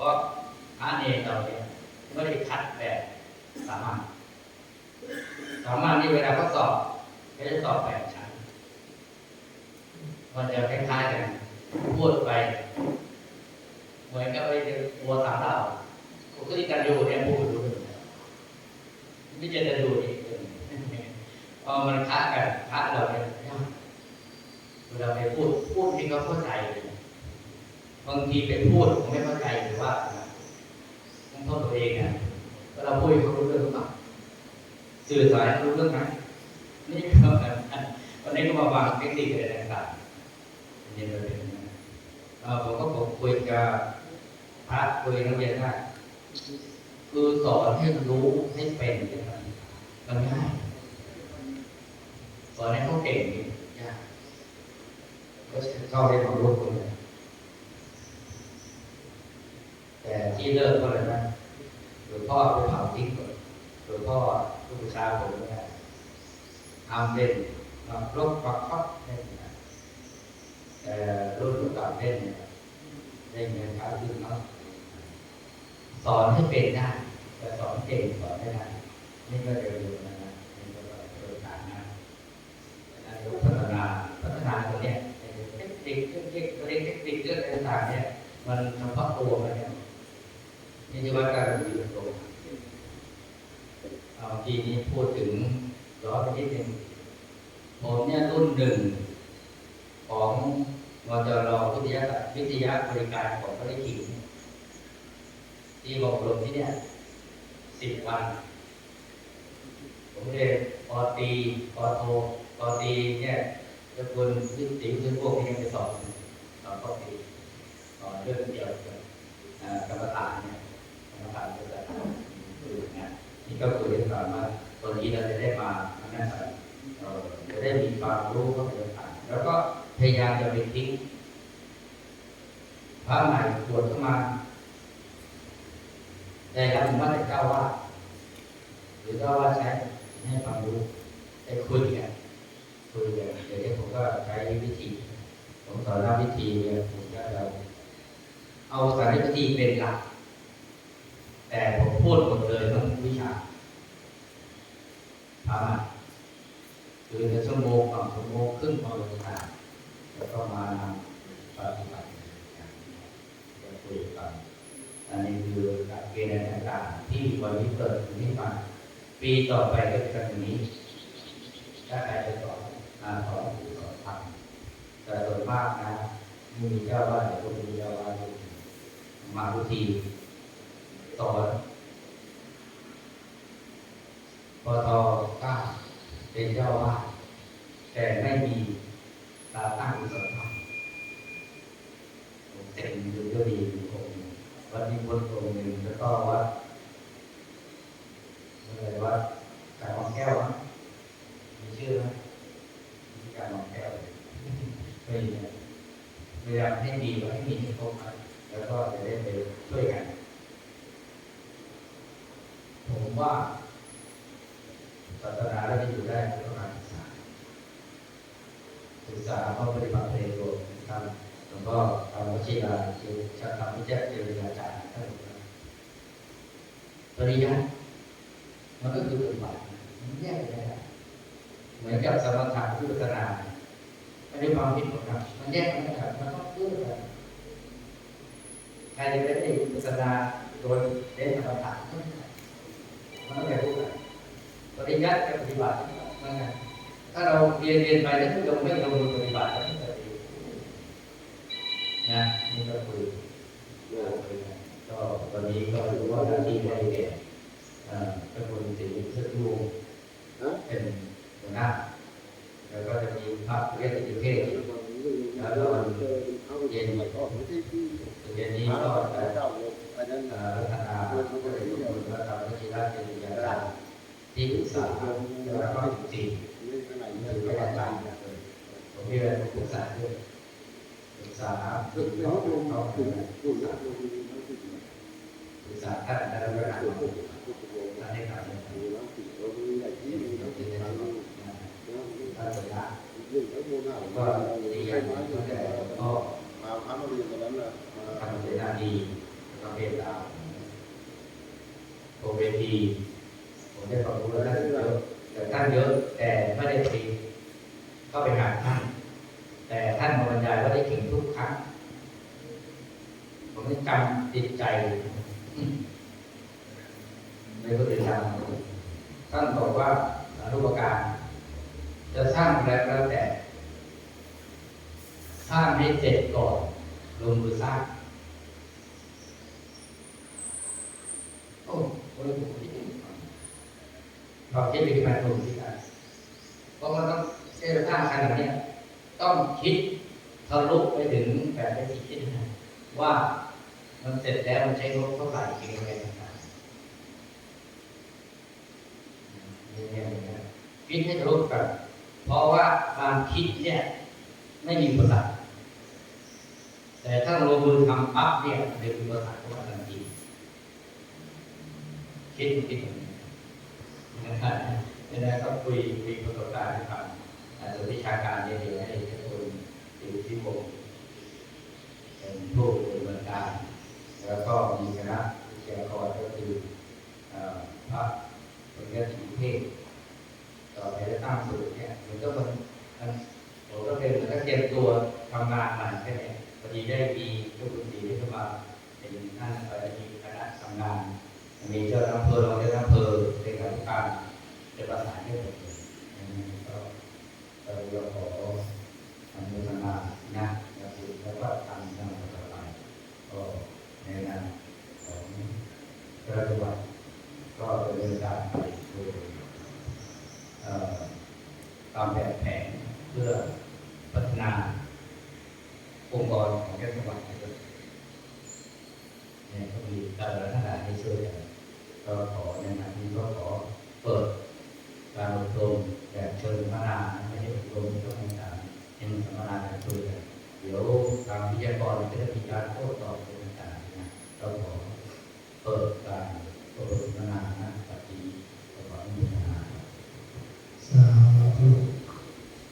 เพราะพระเนรเราเนี่ยไม่ได้คัดแบบสามัญสามัญนี่เวลาเขาสอบเขาจะสอบแบบชั้นมันจะคล้ายๆกันพูดไปเหมือนกับไอ้วัวสามเหล่าปกติการอยู่เนี่ยพูดรู้เรื่องไม่จะจะดูอีกพอมันคัดกันคัดเราเนี่ยเวลาไปพูดพูดที่เขาเข้าใจเลย บางทีไปพูดผมไม่เข้าใจหรือว่าต้องโทษตัวเองนะว่าเราพูดให้เขารู้เรื่องหรือเปล่าสื่อสารให้เขารู้เรื่องไหมนี่ก็แบบนั้นวันนี้ก็มาวางเทคนิคอะไรต่างๆเรียนเลยนะเอ่อผมก็ผมคุยกับพระคุยกับนักเรียนได้คือสอนให้รู้ให้เป็นเนี่ยมันมันง่ายสอนให้เขาเก่งยากก็ชอบให้ความรู้คนเลย แต่ ที่เลิกก็เลยนะหลวงพ่อไปเผาทิ้งก่อนหลวงพ่อลูกผู้ชายผมเนี่ยทำเล่นมารบปักปักเล่นนะแต่รุ่นลูกเก่าเล่นเนี่ยเล่นเงินค้าขึ้นเนาะสอนให้เป็นได้แต่สอนเก่งสอนไม่ได้นี่ก็เร็วๆนะนะนี่ก็เร็วต่างนะนายกพัฒนาพัฒนาตัวเนี้ยเทคนิคเรื่องเทคนิคเทคนิคเรื่องต่างเนี่ยมันเฉพาะตัวมันเนี่ย นี่คือว่าการอยู่ตรงเอาทีนี้พูดถึงย้อนไปนิดนึงผมเนี่ยรุ่นหนึ่งของมจรวิทยาวิทยาบริการของพระฤาษีที่บอกลงที่เนี่ยสิบวัน ผมเรียนปอตีปอโทปอตีเนี่ยจะคุณวิทย์วิทย์พวกนี้ยังไปสอนสอนปอตรีต่อเรื่องเกี่ยวกับกรรมฐานเนี่ย นก็จะคือเนี่ยนี่ก็คุยกันก่อนว่าตอนนี้เราจะได้มานั่นแหละเออจะได้มีความรู้ก็เป็นฐานแล้วก็พยายามจะไปทิ้งพระใหม่ตรวจเข้ามาได้รับว่าแต่เจ้าว่า หรือเจ้าว่าใช้ให้ความรู้ได้คุยกันคุยกันเดี๋ยวนี้ผมก็ใช้วิธี ผมสอนวิธีเนี่ยผมก็เราเอาสารวิธีเป็นหลัก แต่ผมพูดหมดเลยทั้งวิชาถามะคือในชั่วโมงสองชั่วโมงครึ่งพอเลยค่ะแล้วก็มานำปฏิบัติจะคุยกันอันนี้คือหลักเกณฑ์ต่างๆที่วันนี้เกิดนี้มาปีต่อไปก็จะเป็นนี้ ถ้าใครจะสอนอ่าสอนหรือสอนทำแต่ส่วนมากนะมีเจ้าว่าเดี๋ยวก็มีเจ้าว่ามาทุกที สอนปทเก้าเป็นเจ้าว่าแต่ไม่มีตาตั้งอุตสาหกรรมเต็มอยู่ก็ดีอยู่องค์หนึ่งวัดนิพนธ์องค์หนึ่งแล้วก็วัดอะไรวัดกายมองแก้วมีชื่อไหมกายมองแก้วไม่มีนพยายามให้ดีกว่าให้มีให้ครบแล้วก็จะได้ไปช่วยกัน ผมว่าศาส นาเราจะอยู่ได้เพราะการศึกษา ศึกษาเพราปฏิบัติในตัวทำหลวงพ่อทำวชิราเจริญชาธรรมวิจัยเจริญอาจารย์ท่านปริยัติมันก็คือปฏิบัติมันแยกไม่ได้เหมือนกับสมถะวิปัสนาไม่ได้ความผิดหรอกครับมันแยกไม่ได้มันต้องพูดกันใครจะได้ได้วิปัสนาโดยเน้นกรรมฐานมันต้องแบบพูดกันปริยัติกับปฏิบัติ ถ้าเราเรียนเรียนไปแล้วไม่ลงไม่ลงมือปฏิบัติแล้วไม่เกิดดีนะนี่ก็คืองคุยกันก็ตอนนี้ก็รู้ว่าหน้าที่ได้แก่เอ่อพระคุณศรีสุทธิวงศ์เป็นหัวหน้าแล้วก็จะมีพระเรียกติเทศแล้วก็เย็นเย็นนี้ก็จะรัตนาพระพุทธรูปพระธรรมพระชีราชเป็นยาดาที่ ปรึกษาแล้วก็จริงคือไม่ได้ตามผมมีอะไรปรึกษาด้วยปรึกษาปรึกษาเขาปรึกษาท่านแล้วก็อ่านท่านให้ข่าวเนี่ยท่านสยามผมก็ดีอย่างตั้งแต่ก็ทำเสนาดีประเภทตามโอเวที ผมได้ความรู้แล้วท่านเยอะแต่ท่านเยอะแต่ไม่ได้ตีเข้าไปหาท่าน แต่ท่านมาบรรยายว่าได้เก่งทุกครั้งผมได้จำติดใจในพระเดชาท่านบอกว่าอนุปการ จะสร้างแล้วแล้วแต่ สร้างให้เสร็จก่อนลงมือสร้าง โอ้โหผมคิด เราคิดไปที่มันถูกที่กันเพราะมันต้องเชื่อสร้าขนาดนี้ต้องคิดทะลุไปถึงแบบไม่คิดนะว่ามันเสร็จแล้วมันใช้งบเท่าไหร่กี่เงินต่างๆนี่เนี่ยเนี่ยคิดให้ทะลุกันเพราะว่าการคิดเนี่ยไม่มีภาษาแต่ถ้าลงมือทำปั๊บเนี่ยเดี๋ยวมีภาษาเข้ามาทันทีคิดคิดอย่าง นี้นะครับนี่นะก็คุยคุยประสบการณ์ให้ฟังอาจจะวิชาการเนี่ยเดี๋ยวให้ทุกคนอยู่ที่วงเป็นผู้ดำเนินการ แล้วก็มีคณะวิทยากรก็คือพระปริญญาธิเทศต่อไปจะตั้งสูตรเนี่ยมันก็มันมันผมก็เป็นเหมือนกับเตรียมตัวทำงานใหม่แค่เนี้พอดีได้มีทุกคนดีที่เข้ามาเป็นท่านไปมีคณะทำงาน มีเจ้าอำเภอรองเจ้าอำเภอ เป็นการจะประสานให้หมเลยอันนี้ก็เราขออนุโมทนานะแล้วก็แล้วก็ทำทำต่อไปก็ในนามของพระจังหวัดก็ดำเนินการไปโดยตามแบบแผนเพื่อพัฒนาองค์กรของจังหวัดนะครับเนี่ยก็มีการพัฒนาให้ช่วยกัน ก็ขอในนามนี้ก็ขอเปิดการอบรมแบบเชิงสัมมนาไม่ใช่อบรมไม่ต้องให้การเป็นสัมมนาการคุยกันเดี๋ยวทางวิทยากรจะมีการโต้ตอบกันต่างๆนะเราขอเปิดการอบรมสัมมนานะปฏิบัติขออนุโมทนาสาธุ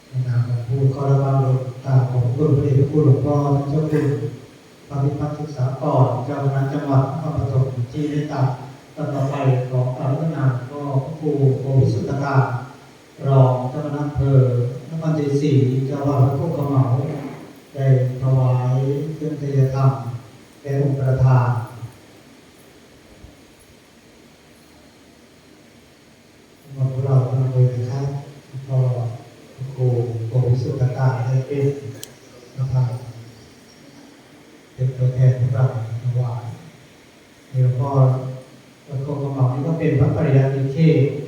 ในนามของผู้ขอรับรองตาของคุณพระเดชพระคุณหลวงพ่อเจ้าคุณปฏิพัฒน์ศึกษากรเจ้าคณะจังหวัดนครปฐมที่ได้ตัด ต่อต่อไปของอารัธนาก็ครูโอวิสุทธการรองเจ้าคณะอำเภอนครชัยศรีเจ้าว่าพระพุทธเหมาได้ถวายเครื่องเทศธรรมแก่องค์ประธานมาพวกเราทำเลยนะครับพอครูโกวิสุทธการได้เป็นนะครับเป็นตัวแทนพวกเราถวายเดี๋ยวพอพระโค กระหม่อมนี่ก็เ